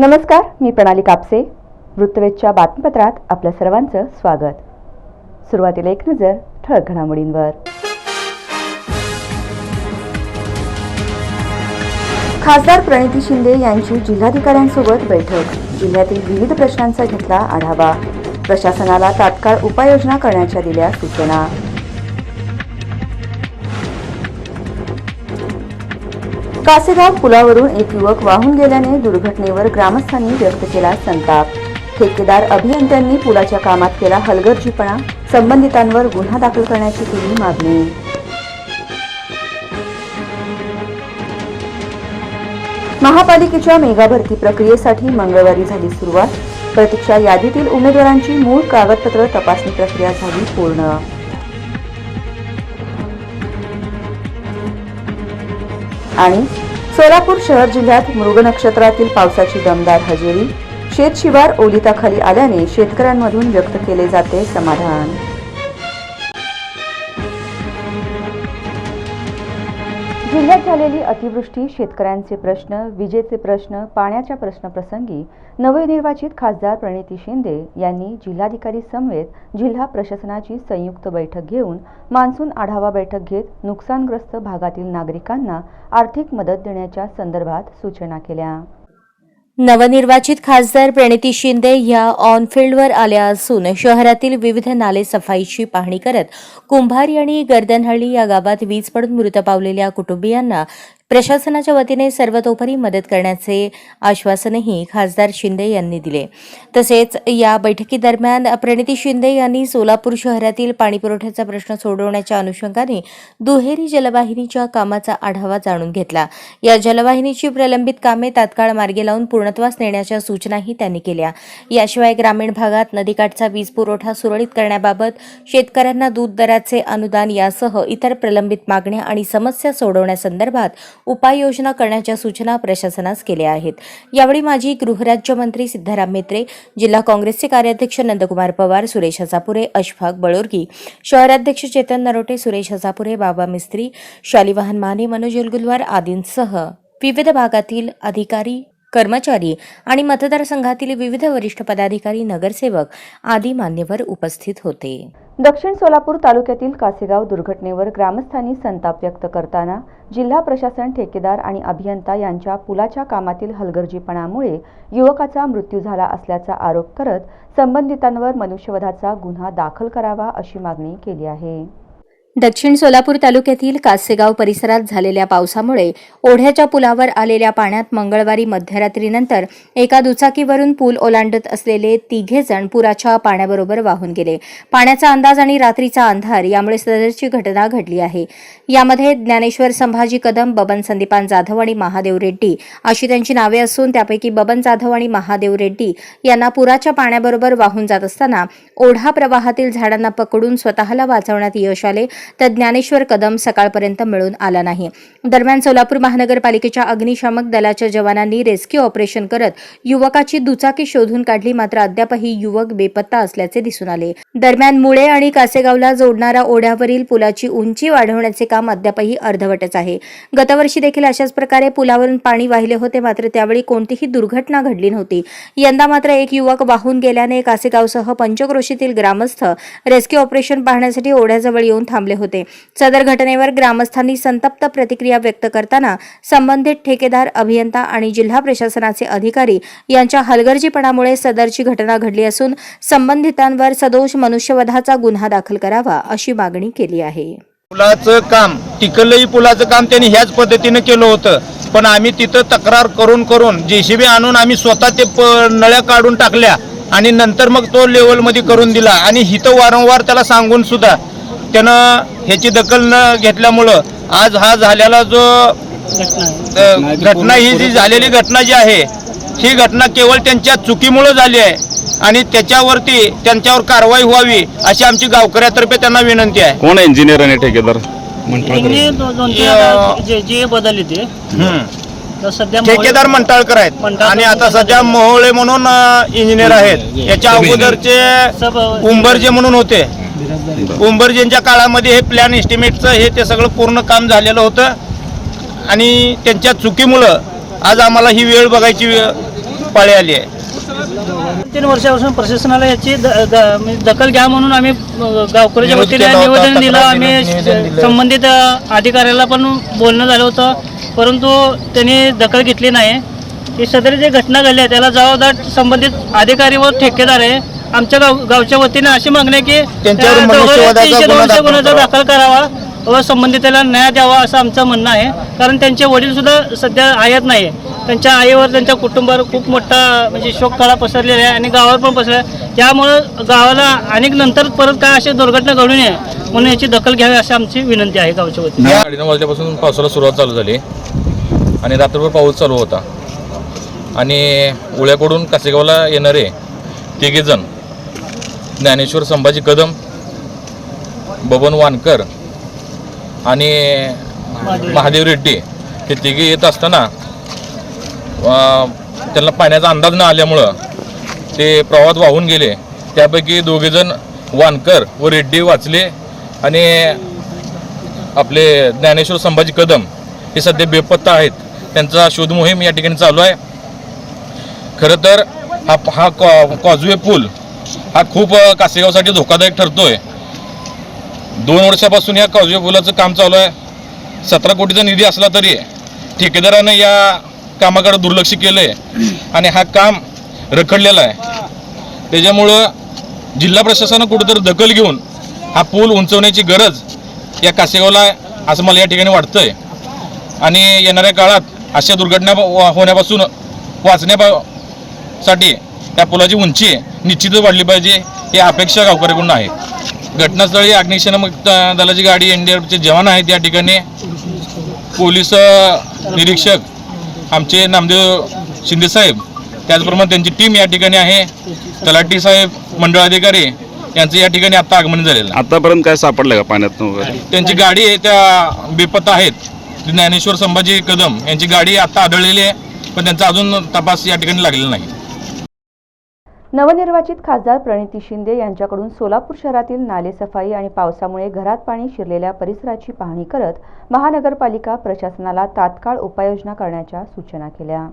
नमस्कार मी प्रणाली कापसे. वृत्तवेधच्या बातमीपत्रात आपल्या सर्वांचं स्वागत. सुरुवातीला एक नजर ठळक घडामोडींवर. खासदार प्रणिती शिंदे यांची जिल्हाधिकाऱ्यांसोबत बैठक. जिल्ह्यातील विविध प्रश्नांचा घेतला आढावा. प्रशासनाला तात्काळ उपाययोजना करण्याच्या दिल्या सूचना. कासेगाव पुलावरून एक युवक वाहून गेल्याने दुर्घटनेवर ग्रामस्थांनी व्यक्त केला संताप. ठेकेदार अभियंत्यांनी पुलाच्या कामात केला हलगर्जीपणा संबंधितांवर गुन्हा दाखल करण्याची केली मागणी. महापालिकेच्या मेगा भरती प्रक्रियेसाठी मंगळवारी झाली सुरुवात. प्रतीक्षा यादीतील उमेदवारांची मूळ कागदपत्र तपासणी प्रक्रिया झाली पूर्ण. आणि सोलापूर शहर जिल्ह्यात मृग नक्षत्रातील पावसाची दमदार हजेरी शेतशिवार ओलिताखाली आल्याने शेतकऱ्यांमधून व्यक्त केले जाते समाधान. जिल्ह्यात झालेली अतिवृष्टी शेतकऱ्यांचे प्रश्न विजेचे प्रश्न पाण्याच्या प्रश्नप्रसंगी नवनिर्वाचित खासदार प्रणिती शिंदे यांनी जिल्हाधिकारी समवेत जिल्हा प्रशासनाची संयुक्त बैठक घेऊन मान्सून आढावा बैठक घेत नुकसानग्रस्त भागातील नागरिकांना आर्थिक मदत देण्याच्या संदर्भात सूचना केल्या. नवनिर्वाचित खासदार प्रणिती शिंदे या ऑनफिल्डवर आल्या असून शहरातील विविध नाले सफाईची पाहणी करत कुंभारी आणि गर्दनहळ्ळी या गावात वीज पडून मृत पावलेल्या कुटुंबियांना प्रशासनाच्या वतीने सर्वतोपरी मदत करण्याचे आश्वासनही खासदार शिंदे यांनी दिले. तसेच या बैठकीदरम्यान प्रणिती शिंदे यांनी सोलापूर शहरातील पाणीपुरवठ्याचा प्रश्न सोडवण्याच्या अनुषंगाने दुहेरी जलवाहिनीच्या कामाचा आढावा जाणून घेतला. या जलवाहिनीची प्रलंबित कामे तात्काळ मार्गी लावून पूर्णत्वास नेण्याच्या सूचनाही त्यांनी केल्या. याशिवाय ग्रामीण भागात नदीकाठचा वीज पुरवठा सुरळीत करण्याबाबत शेतकऱ्यांना दूध दराचे अनुदान यासह इतर प्रलंबित मागण्या आणि समस्या सोडवण्यासंदर्भात उपाययोजना करण्याच्या सूचना प्रशासनास केल्या आहेत. यावेळी माजी गृहराज्यमंत्री सिद्धाराम मेत्रे जिल्हा काँग्रेसचे कार्याध्यक्ष नंदकुमार पवार सुरेश हसापुरे अशफाक बळोरगी शहराध्यक्ष चेतन नरोटे सुरेश हसापुरे बाबा मिस्त्री शालिवाहन माने मनोज उलगुलवार आदींसह विविध भागातील अधिकारी कर्मचारी आणि मतदारसंघातील विविध वरिष्ठ पदाधिकारी नगरसेवक आदी मान्यवर उपस्थित होते. दक्षिण सोलापूर तालुक्यातील कासेगाव दुर्घटनेवर ग्रामस्थांनी संताप व्यक्त करताना जिल्हा प्रशासन ठेकेदार आणि अभियंता यांच्या पुलाच्या कामातील हलगर्जीपणामुळे युवकाचा मृत्यू झाला असल्याचा आरोप करत संबंधितांवर मनुष्यवधाचा गुन्हा दाखल करावा अशी मागणी केली आहे. दक्षिण सोलापूर तालुक्यातील कासेगाव परिसरात झालेल्या पावसामुळे ओढ्याच्या पुलावर आलेल्या पाण्यात मंगळवारी मध्यरात्रीनंतर एका दुचाकीवरून पूल ओलांडत असलेले तिघे जण पुराच्या पाण्याबरोबर वाहून गेले. पाण्याचा अंदाज आणि रात्रीचा अंधार यामुळे सदरची घटना घडली आहे. यामध्ये ज्ञानेश्वर संभाजी कदम बबन संदीपान जाधव आणि महादेव रेड्डी अशी त्यांची नावे असून त्यापैकी बबन जाधव आणि महादेव रेड्डी यांना पुराच्या पाण्याबरोबर वाहून जात असताना ओढा प्रवाहातील झाडांना पकडून स्वतःला वाचवण्यात यश आले. तर ज्ञानेश्वर कदम सकाळपर्यंत मिळून आला नाही. दरम्यान सोलापूर महानगरपालिकेच्या अग्निशामक दलाच्या जवानांनी रेस्क्यू ऑपरेशन करत युवकाची दुचाकी शोधून काढली. मात्र अद्यापही युवक बेपत्ता असल्याचे दिसून आले. दरम्यान मुळे आणि कासेगावला जोडणारा ओढ्यावरील पुलाची उंची वाढवण्याचे काम अद्यापही अर्धवटच आहे. गतवर्षी देखील अशाच प्रकारे पुलावरून पाणी वाहिले होते. मात्र त्यावेळी कोणतीही दुर्घटना घडली नव्हती. यंदा मात्र एक युवक वाहून गेल्याने कासेगावसह पंचक्रोशीतील ग्रामस्थ रेस्क्यू ऑपरेशन पाहण्यासाठी ओढ्याजवळ येऊन थांबले होते. सदर घटनेवर ग्रामस्थांनी संतप्त प्रतिक्रिया व्यक्त करताना संबंधित ठेकेदार अभियंता आणि जिल्हा प्रशासनाचे अधिकारी यांच्या हलगर्जीपणामुळे सदरची घटना घडली असून संबंधितांवर सदोष मनुष्यवधाचा गुन्हा दाखल करावा अशी मागणी केली आहे. पुलाचं काम टिकलही पुलाचं काम त्यांनी ह्याच पद्धतीनं केलं होतं. पण आम्ही तिथं तक्रार करून करून जेसीबी आणून आम्ही स्वतः ते नळ्या काढून टाकल्या आणि नंतर मग तो लेवलमध्ये करून दिला. आणि हिथं वारंवार त्याला सांगून सुद्धा त्यानं ह्याची दखल न घेतल्यामुळं आज हा झालेला जो घटना ही जी झालेली घटना जी आहे ही घटना केवळ त्यांच्या चुकीमुळं झाली आहे आणि त्याच्यावरती त्यांच्यावर कारवाई व्हावी अशी आमची गावकऱ्यातर्फे त्यांना विनंती आहे. कोण इंजिनियर आणि ठेकेदार? जे जे बदलले ते सध्या ठेकेदार मंटाळकर आहेत. आणि आता सध्या मोहोळे म्हणून इंजिनियर आहेत. याच्या अगोदरचे उंबरजे म्हणून होते. उंबरजेंच्या काळामध्ये हे प्लॅन एस्टिमेटचं हे ते सगळं पूर्ण काम झालेलं होतं. आणि त्यांच्या चुकीमुळं आज आम्हाला ही वेळ बघायची पाळी आली आहे. तीन वर्षापासून प्रशासनाला याची म्हणजे दखल घ्या म्हणून आम्ही गावकऱ्याच्या वतीने निवेदन दिलं. आम्ही. संबंधित अधिकाऱ्याला पण बोलणं झालं होतं. परंतु त्यांनी दखल घेतली नाही. ही सदर जी घटना घडली आहे त्याला जबाबदार संबंधित अधिकारी व ठेकेदार आहे. आमच्या गाव गावच्या वतीने अशी मागणी आहे की त्यांच्यावर मनुष्यवधाचा तीनशे गुन्हा दोनशे दाखल गुन्ह्याचा करावा. दाखल करावा व संबंधिताला न्याय द्यावा असं आमचं म्हणणं आहे. कारण त्यांचे वडील सुद्धा सध्या आयात नाही त्यांच्या आईवर त्यांच्या कुटुंबावर खूप मोठा म्हणजे शोक कळा पसरलेला आहे आणि गावावर पण पसरला त्यामुळं गावाला अनेक नंतर परत काय अशी दुर्घटना घडू नये म्हणून याची दखल घ्यावी अशी आमची विनंती आहे गावच्या वतीने. साडेनऊ वाजल्यापासून पावसाला सुरुवात चालू झाली. आणि रात्रभर पाऊस चालू होता. आणि उळ्याकडून कासेगावला येणारे तिघेजण ज्ञानेश्वर संभाजी कदम बबन वानकर आणि महादेव रेड्डी हे तिघे येत असताना त्यांना पाण्याचा अंदाज न आल्यामुळं ते प्रवाहात वाहून गेले. त्यापैकी दोघेजण वानकर व रेड्डी वाचले आणि आपले ज्ञानेश्वर संभाजी कदम हे सध्या बेपत्ता आहेत. त्यांचा शोध मोहीम या ठिकाणी चालू आहे. खरं तर हा हा कॉ कॉजवे पूल हा खूप कासेगावसाठी धोकादायक ठरतोय. दोन वर्षापासून या कॉजवे पुलाचं काम चालू आहे. सतरा कोटीचा निधी असला तरी ठेकेदारानं या कामाकडे दुर्लक्ष केलं आहे आणि हा काम रखडलेला आहे. त्याच्यामुळं जिल्हा प्रशासनानं कुठेतरी दखल घेऊन हा पूल उंचवण्याची गरज या कासेगावला आहे असं मला या ठिकाणी वाटतंय. आणि येणाऱ्या काळात अशा दुर्घटना होण्यापासून वाचण्यासाठी त्या पुलाची उंची निश्चितच वाढली पाहिजे ही अपेक्षा गावकऱ्याकडून आहे. घटनास्थळी अग्निशमन दलाची गाडी एन डी आरचे जवान आहेत या ठिकाणी. पोलीस निरीक्षक आमचे नामदेव शिंदेसाहेब त्याचप्रमाणे त्यांची टीम या ठिकाणी आहे. तलाठी साहेब मंडळ अधिकारी यांचं या ठिकाणी आता आगमन झालेलं आतापर्यंत काय सापडलं का पाण्यात वगैरे? त्यांची गाडी आहे त्या बेपत्ता आहेत. ज्ञानेश्वर संभाजी कदम यांची गाडी आता आढळलेली आहे पण त्यांचा अजून तपास या ठिकाणी लागलेला नाही. नवनिर्वाचित खासदार प्रणिती शिंदे यांच्याकडून सोलापूर शहरातील नालेसफाई आणि पावसामुळे घरात पाणी शिरलेल्या परिसराची पाहणी करत महानगरपालिका प्रशासनाला तात्काळ उपाययोजना करण्याच्या सूचना केल्या.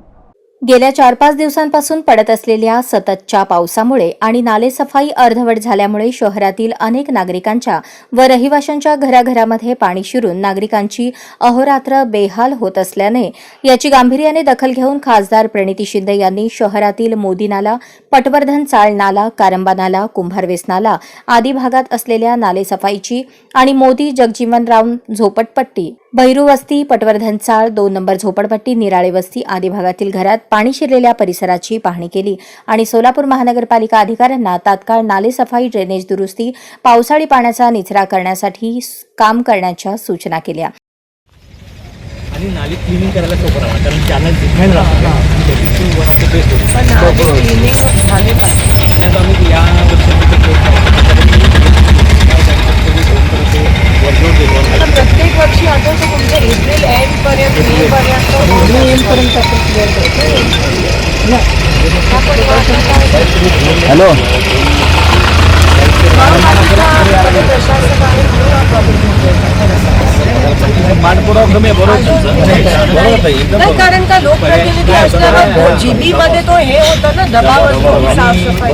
गेल्या चार पाच दिवसांपासून पडत असलेल्या सततच्या पावसामुळे आणि नालेसफाई अर्धवट झाल्यामुळे शहरातील अनेक नागरिकांच्या व रहिवाशांच्या घराघरामध्ये पाणी शिरून नागरिकांची अहोरात्र बेहाल होत असल्याने याची गांभीर्याने दखल घेऊन खासदार प्रणिती शिंदे यांनी शहरातील मोदी नाला पटवर्धन चाळ नाला कारंबा नाला कुंभारवेस नाला आदी भागात असलेल्या नालेसफाईची आणि मोदी जगजीवनराव झोपटपट्टी भैरू वस्ती पटवर्धन चाळ दोन नंबर झोपडपट्टी निराळे वस्ती आदी भागातील घरात पाणी शिरलेल्या परिसराची पाहणी केली. आणि सोलापूर महानगरपालिका अधिकाऱ्यांना तात्काळ नालेसफाई ड्रेनेज दुरुस्ती पावसाळी पाण्याचा निचरा करण्यासाठी काम करण्याच्या सूचना केल्या. आणि नाली क्लिनिंग करायला सोपं राहा कारण त्याला डिफाईन राहतं आम्ही या वर्षी प्रत्येक वर्षी आठवतं तुमचं एप्रिल एंड पर्यंत मे पर्यंत हॅलो. पाठपुरावा कमी आहे बरोबर तुमचं. नाही कारण का लोकप्रतिनिधी असल्यावर जीबी मध्ये तो हे होतं ना दबाव असतो की साफसफाई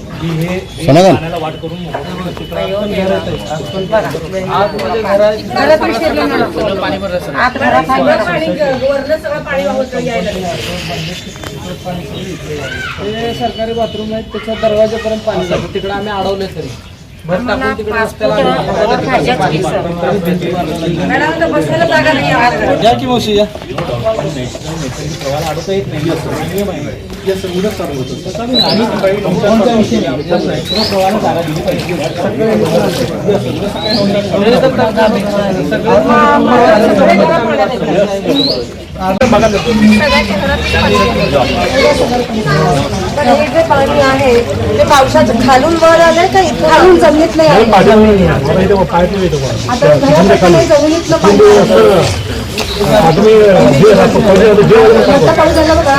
वरनं सगळं पाणी वाहत यायला लागलं. ते सरकारी बाथरूम आहेत त्याच्या दरवाजापर्यंत पाणी तिकडे आम्ही अडवले तरी. या की मावशी या गेलं. तर हे जे पाणी आहे ते पावसाचं खालून वर आलंय का इथून खालून जमिनीतलं आहे? आता जमिनीतलं पाणी झाला बघा,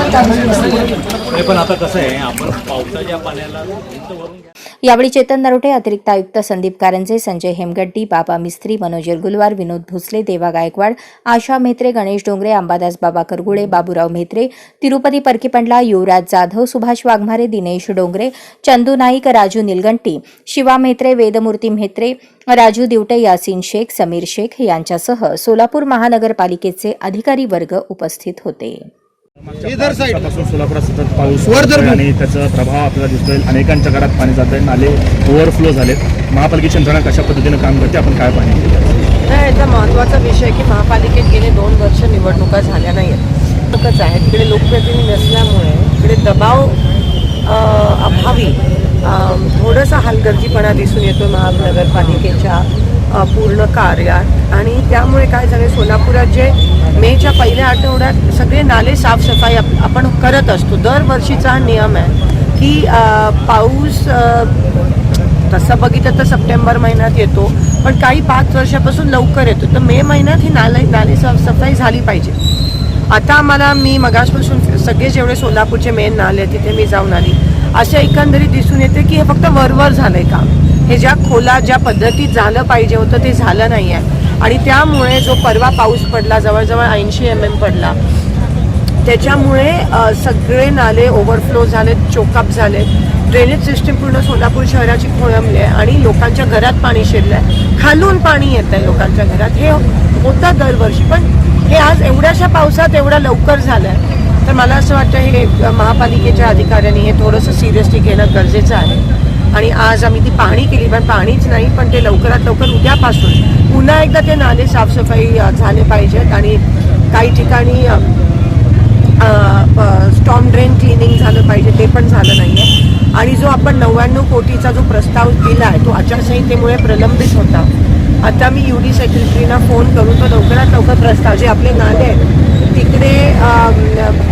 नाही पण आता कसं आहे आपण पावसाच्या पाण्याला वरून यावेळी चेतन नरोटे अतिरिक्त आयुक्त संदीप कारंजे संजय हेमगड्डी बाबा मिस्त्री मनोज गुलवार विनोद भोसले देवा गायकवाड आशा म्हेत्रे गणेश डोंगरे अंबादास बाबा करगुळे बाबूराव म्हेत्रे तिरुपती परकीपंडला युवराज जाधव सुभाष वाघमारे दिनेश डोंगरे चंदू नाईक राजू निलगंटी शिवा म्हेत्रे वेदमूर्ती म्हेत्रे राजू दिवटे यासीन शेख समीर शेख यांच्यासह सोलापूर महानगरपालिकेचे अधिकारी वर्ग उपस्थित होते. पासून सोलापुरात सतत पाऊस आणि त्याचा प्रभाव आपल्याला दिसतोय. अनेकांच्या घरात पाणी जात आहे नाले ओव्हरफ्लो झालेत. महापालिकेची यंत्रणा कशा पद्धतीनं काम करते? आपण काय पाणी तर याचा महत्त्वाचा विषय की महापालिकेत गेले दोन वर्ष निवडणुका झाल्या नाही आहेत. आहे तिकडे लोकप्रतिनिधी नसल्यामुळे इकडे दबाव अ, अभावी थोडासा हलगर्जीपणा दिसून येतो महानगरपालिकेच्या पूर्ण कार्यात. आणि त्यामुळे काय झालं सोलापुरात जे मेच्या पहिल्या आठवड्यात सगळे नाले साफसफाई आप- आपण करत असतो. दरवर्षीचा हा नियम आहे की पाऊस तसं बघितलं तर सप्टेंबर महिन्यात येतो पण काही पाच वर्षापासून लवकर येतो. तर मे महिन्यात ही नाले नाले साफसफाई झाली पाहिजे. आता आम्हाला मी मगासपासून सगळे जेवढे सोलापूरचे मेन नाले तिथे मी जाऊन आली. असे एकंदरीत दिसून येते की हे फक्त वरवर झालंय काम. हे ज्या खोला ज्या पद्धतीत झालं पाहिजे होतं ते झालं नाही आहे आणि त्यामुळे जो परवा पाऊस पडला जवळजवळ ऐंशी एम एम पडला त्याच्यामुळे सगळे नाले ओव्हरफ्लो झालेत चोकअप झालेत. ड्रेनेज सिस्टीम पूर्ण सोलापूर शहराची खोळंबली आहे आणि लोकांच्या घरात पाणी शिरलं आहे खालून पाणी येत आहे लोकांच्या घरात. हे होतं दरवर्षी पण हे आज एवढ्याशा पावसात एवढ्या लवकर झालं आहे तर मला असं वाटतं हे महापालिकेच्या अधिकाऱ्यांनी हे थोडंसं सिरियसली घेणं गरजेचं आहे. आणि आज आम्ही ती पाहणी केली पण पाणीच नाही पण ते लवकरात लवकर उद्यापासून पुन्हा एकदा ते नाले साफसफाई झाले पाहिजेत आणि काही ठिकाणी स्टॉम ड्रेन क्लिनिंग झालं पाहिजे ते पण झालं नाही आहे आणि जो आपण नव्याण्णव कोटीचा जो प्रस्ताव दिला आहे तो आचारसंहितेमुळे प्रलंबित होता. आता मी यू डी सेक्रेटरीना फोन करून तो लवकरात लवकर प्रस्ताव जे आपले नाले आहेत तिकडे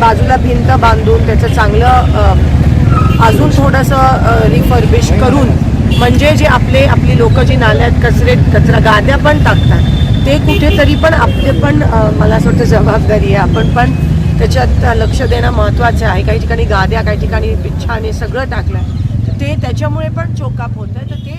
बाजूला भिंत बांधून त्याचं चांगलं अजून थोडंसं रिफर्बिश करून म्हणजे जे आपले आपली लोक जी नाल्यात कचरे कचरा गाद्या पण टाकतात ते कुठेतरी पण आपले पण मला असं वाटतं जबाबदारी आहे आपण पण त्याच्यात लक्ष देणं महत्त्वाचं आहे. काही ठिकाणी गाद्या काही ठिकाणी पिच्छाने सगळं टाकलं आहे तर ते त्याच्यामुळे पण चोकाप होतं आहे तर ते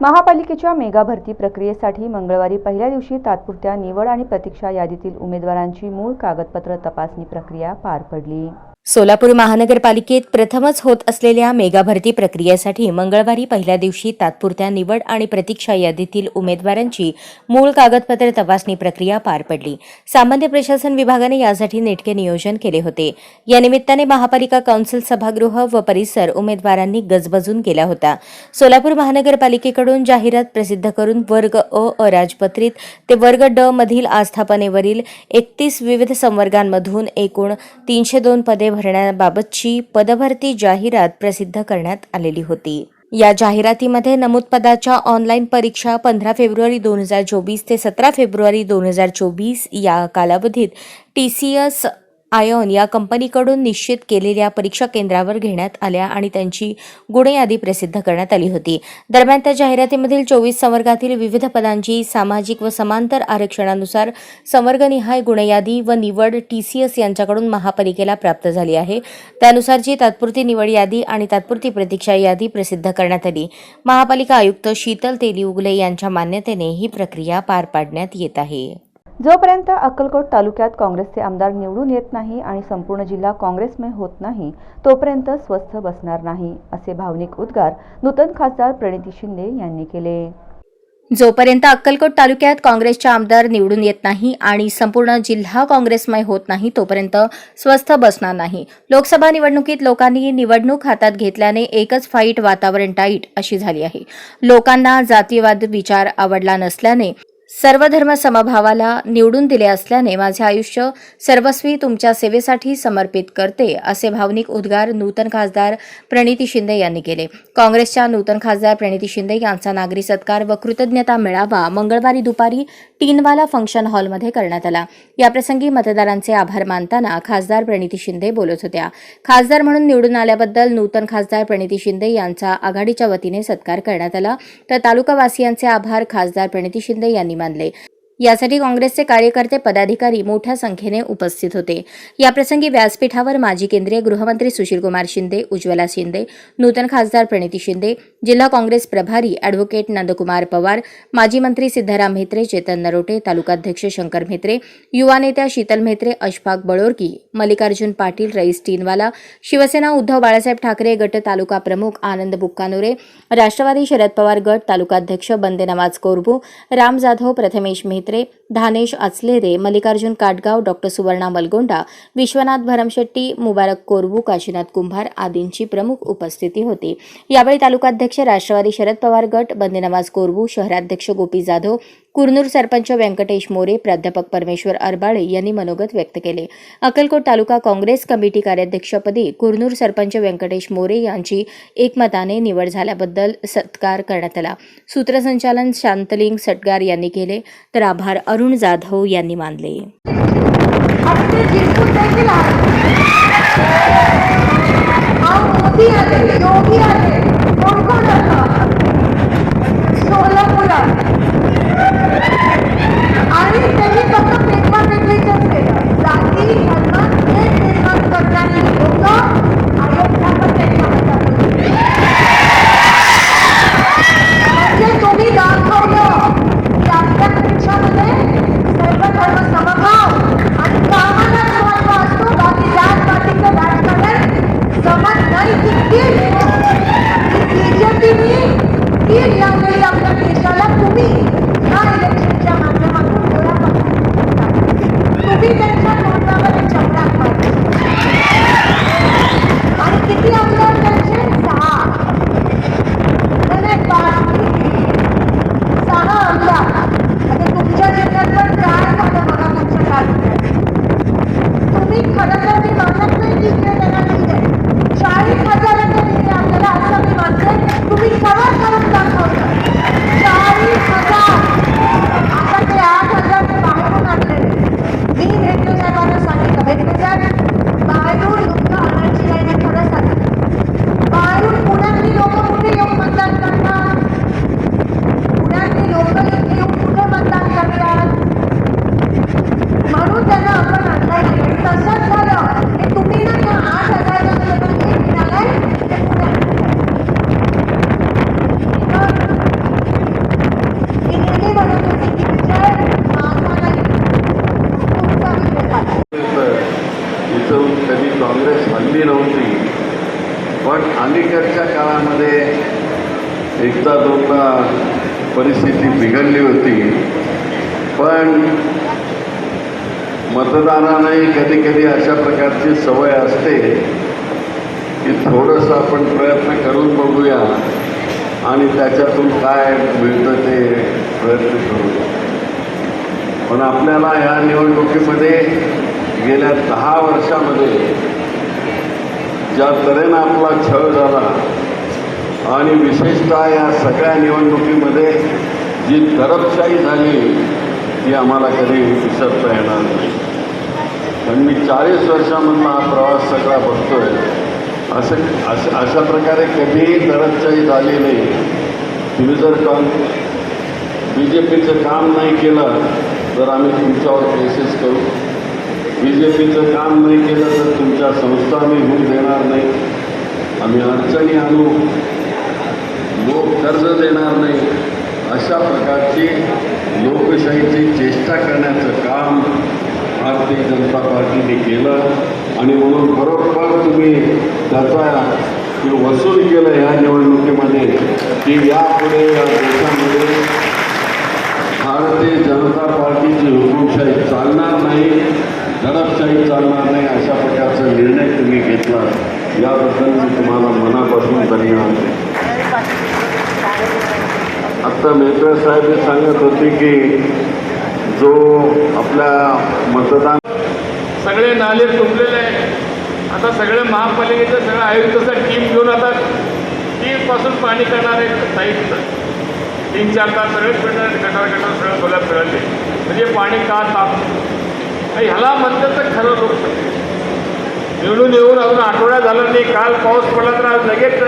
महापालिकेच्या मेगा भरती प्रक्रियेसाठी मंगळवारी पहिल्या दिवशी तात्पुरत्या निवड आणि प्रतीक्षा यादीतील उमेदवारांची मूळ कागदपत्र तपासणी प्रक्रिया पार पडली. सोलापूर महानगरपालिकेत प्रथमच होत असलेल्या मेगा भरती प्रक्रियेसाठी मंगळवारी पहिल्या दिवशी तात्पुरत्या निवड आणि प्रतीक्षा यादीतील उमेदवारांची मूळ कागदपत्र तपासणी प्रक्रिया पार पडली. सामान्य प्रशासन विभागाने यासाठी नेटके नियोजन केले होते. या निमित्ताने महापालिका कौन्सिल सभागृह व परिसर उमेदवारांनी गजबजून केला होता. सोलापूर महानगरपालिकेकडून जाहिरात प्रसिद्ध करून वर्ग अ अराजपत्रित ते वर्ग ड मधील आस्थापनेवरील एकतीस विविध संवर्गांमधून एकूण तीनशे दोन पदे भरण्याबाबतची पदभरती जाहिरात प्रसिद्ध करण्यात आलेली होती. या जाहिरातीमध्ये नमूद पदाच्या ऑनलाईन परीक्षा पंधरा फेब्रुवारी दोन हजार चोवीस ते सतरा फेब्रुवारी दोन हजार चोवीस या कालावधीत टी सी एस आयॉन या कंपनीकडून निश्चित केलेल्या परीक्षा केंद्रावर घेण्यात आल्या आणि त्यांची गुणयादी प्रसिद्ध करण्यात आली होती. दरम्यान त्या जाहिरातीमधील चोवीस संवर्गातील विविध पदांची सामाजिक व समांतर आरक्षणानुसार संवर्गनिहाय गुणयादी व निवड टी सी एस यांच्याकडून महापालिकेला प्राप्त झाली आहे. त्यानुसारची तात्पुरती निवड यादी आणि तात्पुरती प्रतीक्षा यादी प्रसिद्ध करण्यात आली. महापालिका आयुक्त शीतल तेली उगले यांच्या मान्यतेने ही प्रक्रिया पार पाडण्यात येत आहे. जोपर्यंत अक्कलकोट तालुक्यात काँग्रेसचे आमदार निवडून येत नाही आणि संपूर्ण जिल्हा काँग्रेसमय होत नाही तोपर्यंत स्वस्थ बसणार नाही असे भावनिक उद्गार नूतन खासदार प्रणिती शिंदे यांनी केले. जोपर्यंत अक्कलकोट तालुक्यात काँग्रेसचे आमदार निवडून येत नाही आणि संपूर्ण जिल्हा काँग्रेसमय होत नाही तोपर्यंत स्वस्थ बसणार नाही. लोकसभा निवडणुकीत लोकांनी निवडणूक हातात घेतल्याने एकच फाईट वातावरण टाईट अशी झाली आहे. लोकांना जातीवाद विचार आवडला नसल्याने सर्वधर्म समभावाला निवडून दिले असल्याने माझे आयुष्य सर्वस्वी तुमच्या सेवेसाठी समर्पित करते असे भावनिक उद्गार नूतन खासदार प्रणिती शिंदे यांनी केले. काँग्रेसच्या नूतन खासदार प्रणिती शिंदे यांचा नागरी सत्कार व कृतज्ञता मेळावा मंगळवारी दुपारी टीनवाला फंक्शन हॉलमध्ये करण्यात आला. याप्रसंगी मतदारांचे आभार मानताना खासदार प्रणिती शिंदे बोलत होत्या. खासदार म्हणून निवडून आल्याबद्दल नूतन खासदार प्रणिती शिंदे यांचा आघाडीच्या वतीने सत्कार करण्यात आला. तर तालुकावासियांचे आभार खासदार प्रणिती शिंदे यांनी मानले यासाठी काँग्रेसचे कार्यकर्ते पदाधिकारी मोठ्या संख्येने उपस्थित होते. याप्रसंगी व्यासपीठावर माजी केंद्रीय गृहमंत्री सुशीलकुमार शिंदे उज्ज्वला शिंदे नूतन खासदार प्रणिती शिंदे जिल्हा काँग्रेस प्रभारी अॅडव्होकेट नंदकुमार पवार माजी मंत्री सिद्धाराम म्हेत्रे चेतन नरोटे तालुकाध्यक्ष शंकर म्हेत्रे युवा नेत्या शीतल म्हेत्रे अशफाक बळोरकी मल्लिकार्जुन पाटील रईस टीनवाला शिवसेना उद्धव बाळासाहेब ठाकरे गट तालुका प्रमुख आनंद बुक्कानुरे राष्ट्रवादी शरद पवार गट तालुकाध्यक्ष बंदे नवाज कोरबू राम जाधव प्रथमेश म्हेत्रे धानेश अचलेरे मल्लिकार्जुन काटगाव डॉक्टर सुवर्णा मलगोंडा विश्वनाथ भरमशेट्टी मुबारक कोरबू काशीनाथ कुंभार आदींची प्रमुख उपस्थिती होती. यावेळी तालुकाध्यक्ष राष्ट्रवादी शरद पवार गट बंदीनवाज कोरबू शहराध्यक्ष गोपी जाधव कुरनूर सरपंच व्यंकटेश मोरे प्राध्यापक परमेश्वर अरबाळे यांनी मनोगत व्यक्त केले. अक्कलकोट तालुका काँग्रेस कमिटी कार्याध्यक्षपदी कुरनूर सरपंच व्यंकटेश मोरे यांची एकमताने निवड झाल्याबद्दल सत्कार करण्यात आला. सूत्रसंचालन शांतलिंग सटगार यांनी केले तर आभार अरुण जाधव यांनी मानले. सोलापुरात ¡Gracias! मतदानाने कधी कधी अशा प्रकारची सवय असते की थोडंसं आपण प्रयत्न करून बघूया आणि त्याच्यातून काय मिळतं ते प्रयत्न करूया. पण आपल्याला ह्या निवडणुकीमध्ये गेल्या दहा वर्षामध्ये ज्या तऱ्हेनं आपला छळ झाला आणि विशेषतः या सगळ्या निवडणुकीमध्ये जी दरपशाही झाली ती आम्हाला कधी विसरता येणार नाही. पण मी चाळीस वर्षामधून हा प्रवास सगळा बघतोय. असं असं अशा प्रकारे कधीही दडपशाही झाली नाही. तुम्ही जर काँ बी जे पीचं काम नाही केलं तर आम्ही तुमच्यावर केसेस करू. बी जे पीचं काम नाही केलं तर तुमच्या संस्था आम्ही होऊ देणार नाही. आम्ही अडचणी आणू. लोक कर्ज देणार नाही. अशा प्रकारची लोकशाहीची चेष्टा करण्याचं काम भारतीय जनता पार्टीने केलं आणि म्हणून बरोबर तुम्ही त्याचा ते वसूल केलं ह्या निवडणुकीमध्ये की यापुढे या देशामध्ये भारतीय जनता पार्टीची हुकुमशाही चालणार नाही दडपशाही चालणार नाही अशा प्रकारचा निर्णय तुम्ही घेतला. याबद्दल मी तुम्हाला मनापासून धन्यवाद आत्ता मेहता साहेब हे सांगत होते की जो आपल्या मतदान सगळे नाले तुंबलेले आहे आता सगळं महापालिकेचं सगळं आयुक्ताचं टीम घेऊन आता पासून पाणी करणार आहे साईडचं तीन चार तास सगळे फिरणार गटार गटार सगळं बोला फिरले म्हणजे पाणी का ताप? आणि ह्याला म्हणतात तर खरं लोक निवडून येऊन अजून आठवडा झाला नाही. काल पाऊस पडला तर आज लगेच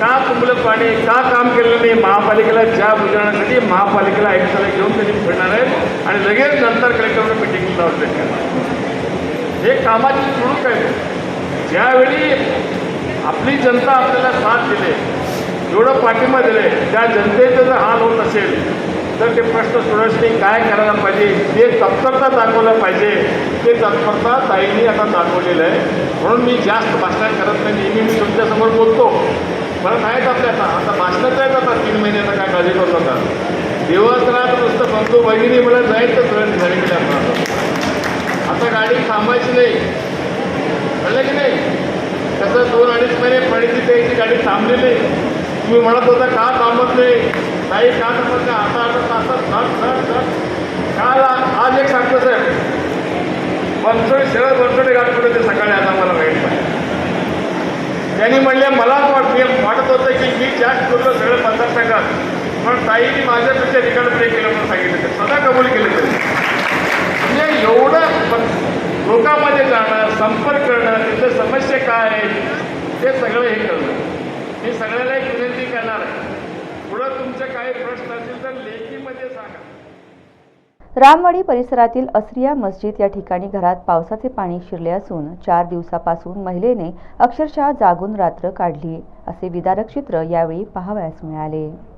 का तुंबलं पाणी का काम केलं नाही? महापालिकेला ज्या बुजवण्यासाठी महापालिकेला आयुक्ताला घेऊन त्यांनी फिरणार आहेत आणि लगेच नंतर कलेक्टरला मिटिंग लावून हे कामाची सुरू आहे ज्यावेळी आपली जनता आपल्याला साथ दिले एवढं पाठिंबा दिले त्या जनतेचं जर हाल होत असेल तर ते प्रश्न सोडवण्यासाठी काय करायला पाहिजे? ते तत्परता दाखवलं पाहिजे ते तत्परता ताईंनी आता दाखवलेलं आहे. म्हणून मी जास्त भाषण करत नाही नेहमी मी तुमच्यासमोर बोलतो. परत आहेत आपल्या आता आता भाषणच आहेत आता? तीन महिन्याचा काय काळजी करू नका दिवस रात नुसतं बंधू भगिनी मला जाईल तर झाली आपण आता गाडी थांबायची नाही. कळलं की नाही? त्याचं दोन अडीच महिने पडीची त्याची गाडी थांबली नाही तुम्ही म्हणत होता का थांबत नाही? काही का म्हणजे आता आता तासात धड धड धड काल आज एक सांगतो साहेब बनसोडी सगळं बनसोडी घाट कुठे ते सकाळी आता मला माहीत नाही. त्यांनी म्हणले मलाच वाटते वाटत होतं की मी जास्त करतो सगळं मतदारसंघात पण ताईने माझ्यापेक्षा रिकार्ड प्ले केलं म्हणून सांगितलं ते स्वतः कबूल केलं तरी म्हणजे एवढं लोकांमध्ये जाणं संपर्क करणं तिथं समस्या काय आहे ते सगळं हे करणं. मी सगळ्याला एक विनंती करणार आहे. पुढं तुमचे काही प्रश्न असतील तर लेखीमध्ये सांगा. रामवाडी परिसरातील असरिया मस्जिद या ठिकाणी घरात पावसाचे पाणी शिरले असून चार दिवसापासून महिलेने अक्षरशः जागून रात्र काढली. असे विदारक चित्र यावेळी पाहावयास मिळाले.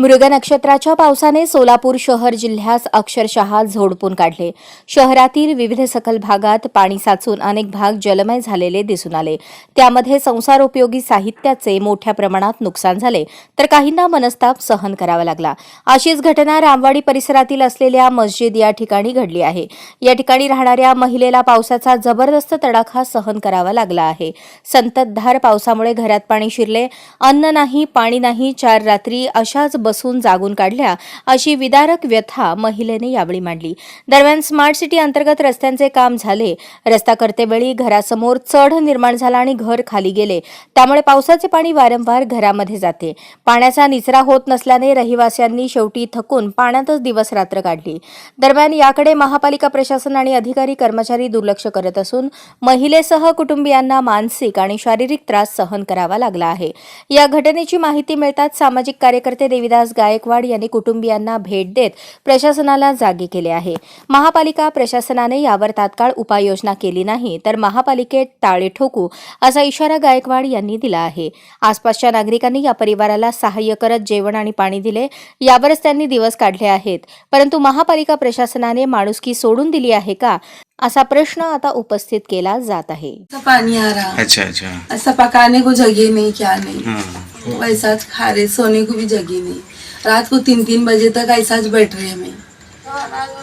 मृग नक्षत्राच्या पावसाने सोलापूर शहर जिल्ह्यास अक्षरशः झोडपून काढले. शहरातील विविध सखल भागात पाणी साचून अनेक भाग जलमय झालेले दिसून आले. त्यामध्ये संसारोपयोगी साहित्याचे मोठ्या प्रमाणात नुकसान झाले तर काहींना मनस्ताप सहन करावा लागला. अशीच घटना रामवाडी परिसरातील असलेल्या मस्जिद या ठिकाणी घडली आहे. या ठिकाणी राहणाऱ्या महिलेला पावसाचा जबरदस्त तडाखा सहन करावा लागला आहे. संततधार पावसामुळे घरात पाणी शिरले. अन्न नाही पाणी नाही चार रात्री अशाच बसून जागून काढल्या अशी विदारक व्यथा महिलेने यावेळी मांडली. दरम्यान स्मार्ट सिटी अंतर्गत रस्त्यांचे काम झाले. रस्ता करतेवेळी घरासमोर चढ निर्माण झाला आणि घर खाली गेले. त्यामुळे पावसाचे पाणी वारंवार घरामध्ये जाते. पाण्याचा निचरा होत नसल्याने रहिवाशांनी शेवटी थकून पाण्यातच दिवस रात्र काढली. दरम्यान याकडे महापालिका प्रशासन आणि अधिकारी कर्मचारी दुर्लक्ष करत असून महिलेसह कुटुंबियांना मानसिक आणि शारीरिक त्रास सहन करावा लागला आहे. या घटनेची माहिती मिळताच सामाजिक कार्यकर्ते देवी देविदास गायकवाड यांनी कुटुंबियांना भेट देत प्रशासनाला जागे केले आहे. महापालिका प्रशासनाने यावर तात्काळ उपाययोजना केली नाही तर महापालिकेत टाळे ठोकू असा इशारा गायकवाड यांनी दिला आहे. आसपासच्या नागरिकांनी या परिवाराला सहाय्य करत जेवण आणि पाणी दिले यावरच त्यांनी दिवस काढले आहेत. परंतु महापालिका प्रशासनाने माणुसकी सोडून दिली आहे का असा प्रश्न आता उपस्थित केला जात आहे. पानी आ रहा अच्छा अच्छा. ऐसा पकाने को जगह नहीं क्या नहीं. हाँ वैसा खा रहे सोने को भी जगह नहीं। रात को तीन तीन बजे तक ऐसा बैठ रहे हमें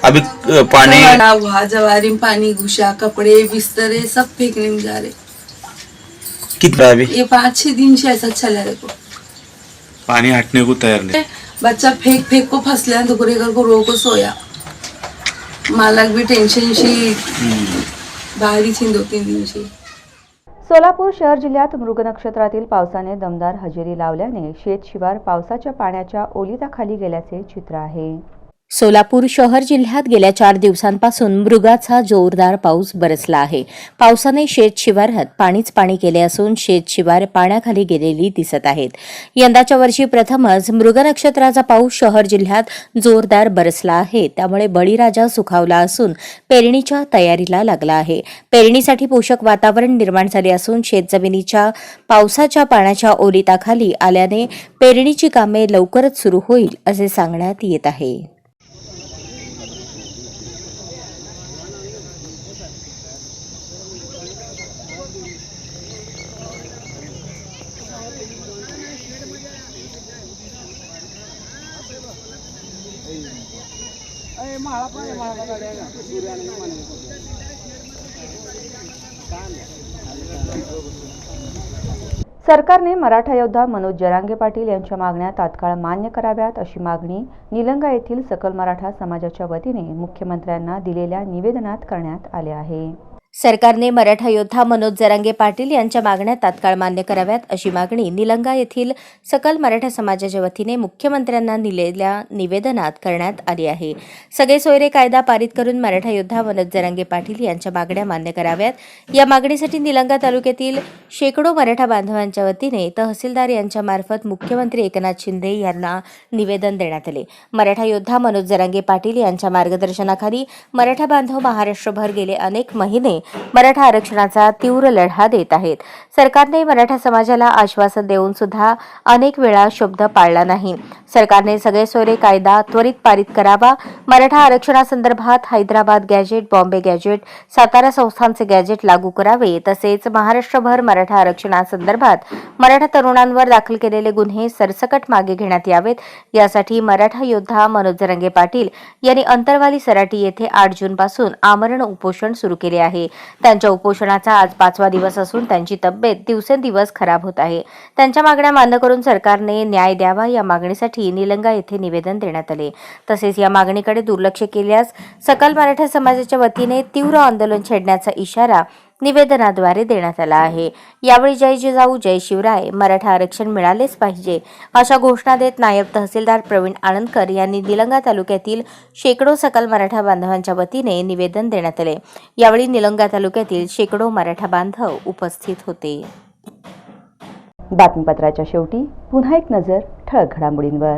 अभी पानी हुआ जवारी में पानी घुसा कपड़े बिस्तरे सब फेंकने में जा रहे। कितना अभी? ये पाँच छह दिन से ऐसा चला देखो। पानी हटने को तैयार नहीं। बच्चा फेंक फेंक को फसल्या दुकरे कर को रो को सोया। मालक भी टेंशन शी बाहेर थी दो तीन दिन से। सोलापूर शहर जिल्ह्यात मृग नक्षत्रातील पावसाने दमदार हजेरी लावल्याने शेतशिवार पावसाच्या पाण्याच्या ओलिताखाली गेल्याचे चित्र आहे. सोलापूर शहर जिल्ह्यात गेल्या चार दिवसांपासून मृगाचा जोरदार पाऊस बरसला आहे. पावसाने शेत शिवारात पाणीच पाणी केले असून शेत शिवार पाण्याखाली गेलेली दिसत आहेत. यंदाच्या वर्षी प्रथमच मृग नक्षत्राचा पाऊस शहर जिल्ह्यात जोरदार बरसला आहे. त्यामुळे बळीराजा सुखावला असून पेरणीच्या तयारीला लागला आहे. पेरणीसाठी पोषक वातावरण निर्माण झाले असून शेतजमिनीच्या पावसाच्या पाण्याच्या ओलिताखाली आल्याने पेरणीची कामे लवकरच सुरू होईल असे सांगण्यात येत आहे. सरकारने मराठा योद्धा मनोज जरांगे पाटील यांच्या मागण्या तात्काळ मान्य कराव्यात अशी मागणी निलंगा येथील सकल मराठा समाजाच्या वतीने मुख्यमंत्र्यांना दिलेल्या निवेदनात करण्यात आले आहे. सरकारने मराठा योद्धा मनोज जरांगे पाटील यांच्या मागण्या तात्काळ मान्य कराव्यात अशी मागणी निलंगा येथील सकल मराठा समाजाच्या वतीने मुख्यमंत्र्यांना दिलेल्या निवेदनात करण्यात आली आहे. सगळे सोयरे कायदा पारित करून मराठा योद्धा मनोज जरांगे पाटील यांच्या मागण्या मान्य कराव्यात. या मागणीसाठी निलंगा तालुक्यातील शेकडो मराठा बांधवांच्या वतीने तहसीलदार यांच्यामार्फत मुख्यमंत्री एकनाथ शिंदे यांना निवेदन देण्यात आले. मराठा योद्धा मनोज जरांगे पाटील यांच्या मार्गदर्शनाखाली मराठा बांधव महाराष्ट्रभर गेले अनेक महिने मराठा आरक्षणाचा तीव्र लढा देत आहेत. सरकारने मराठा समाजाला आश्वासन देऊन सुद्धा अनेक वेळा शब्द पाळला नाही. सरकारने सगळे सोयरे कायदा त्वरित पारित करावा. मराठा आरक्षणासंदर्भात हैदराबाद गॅजेट बॉम्बे गॅजेट सातारा संस्थांचे गॅजेट लागू करावे. तसेच महाराष्ट्रभर मराठा आरक्षणासंदर्भात मराठा तरुणांवर दाखल केलेले गुन्हे सरसकट मागे घेण्यात यावेत. यासाठी मराठा योद्धा मनोज जरंगे पाटील यांनी अंतरवाली सराटी येथे आठ जूनपासून आमरण उपोषण सुरू केले आहे. त्यांच्या उपोषणाचा आज पाचवा दिवस असून त्यांची तब्येत दिवसेंदिवस खराब होत आहे. त्यांच्या मागण्या मान्य करून सरकारने न्याय द्यावा या मागणीसाठी निलंगा येथे निवेदन देण्यात आले. तसेच या मागणीकडे दुर्लक्ष केल्यास सकल मराठा समाजाच्या वतीने तीव्र आंदोलन छेडण्याचा इशारा निवेदनाद्वारे देण्यात आला आहे. यावेळी जय जिजाऊ जय शिवराय मराठा आरक्षण मिळालेच पाहिजे अशा घोषणा देत नायब तहसीलदार प्रवीण आनंदकर यांनी निलंगा तालुक्यातील शेकडो सकल मराठा बांधवांच्या वतीने निवेदन देण्यात आले. यावेळी निलंगा तालुक्यातील शेकडो मराठा बांधव उपस्थित होते. बातमीपत्राच्या शेवटी पुन्हा एक नजर ठळक घडामोडींवर.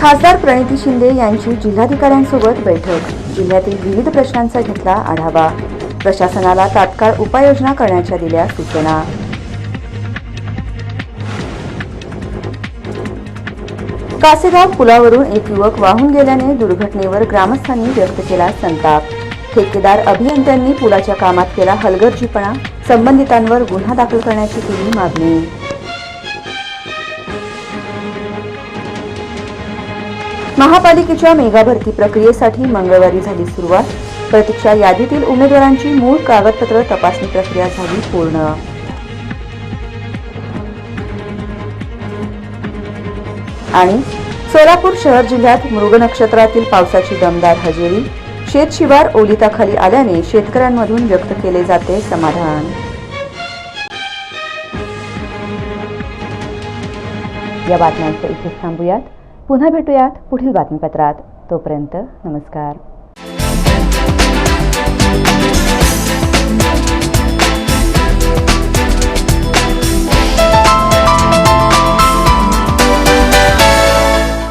खासदार प्रणिती शिंदे यांची जिल्हाधिकाऱ्यांसोबत बैठक. जिल्ह्यातील विविध प्रश्नांचा घेतला आढावा. प्रशासनाला तात्काळ उपाययोजना करण्याच्या दिल्या सूचना. कासेगाव पुलावरून एक युवक वाहून गेल्याने दुर्घटनेवर ग्रामस्थांनी व्यक्त केला संताप. ठेकेदार अभियंत्यांनी पुलाच्या कामात केला हलगर्जीपणा संबंधितांवर गुन्हा दाखल करण्याची केली मागणी. महापालिकेच्या मेगा भरती प्रक्रियेसाठी मंगळवारी झाली सुरुवात. प्रतीक्षा यादीतील उमेदवारांची मूळ कागदपत्र तपासणी प्रक्रिया झाली पूर्ण. आणि सोलापूर शहर जिल्ह्यात मृग नक्षत्रातील पावसाची दमदार हजेरी. शेतशिवार ओलिताखाली आल्याने शेतकऱ्यांमधून व्यक्त केले जाते समाधान. या बातम्यांचं इथेच थांबूयात. पुन्हा भेटूयात पुढील बातमीपत्रात. तोपर्यंत नमस्कार.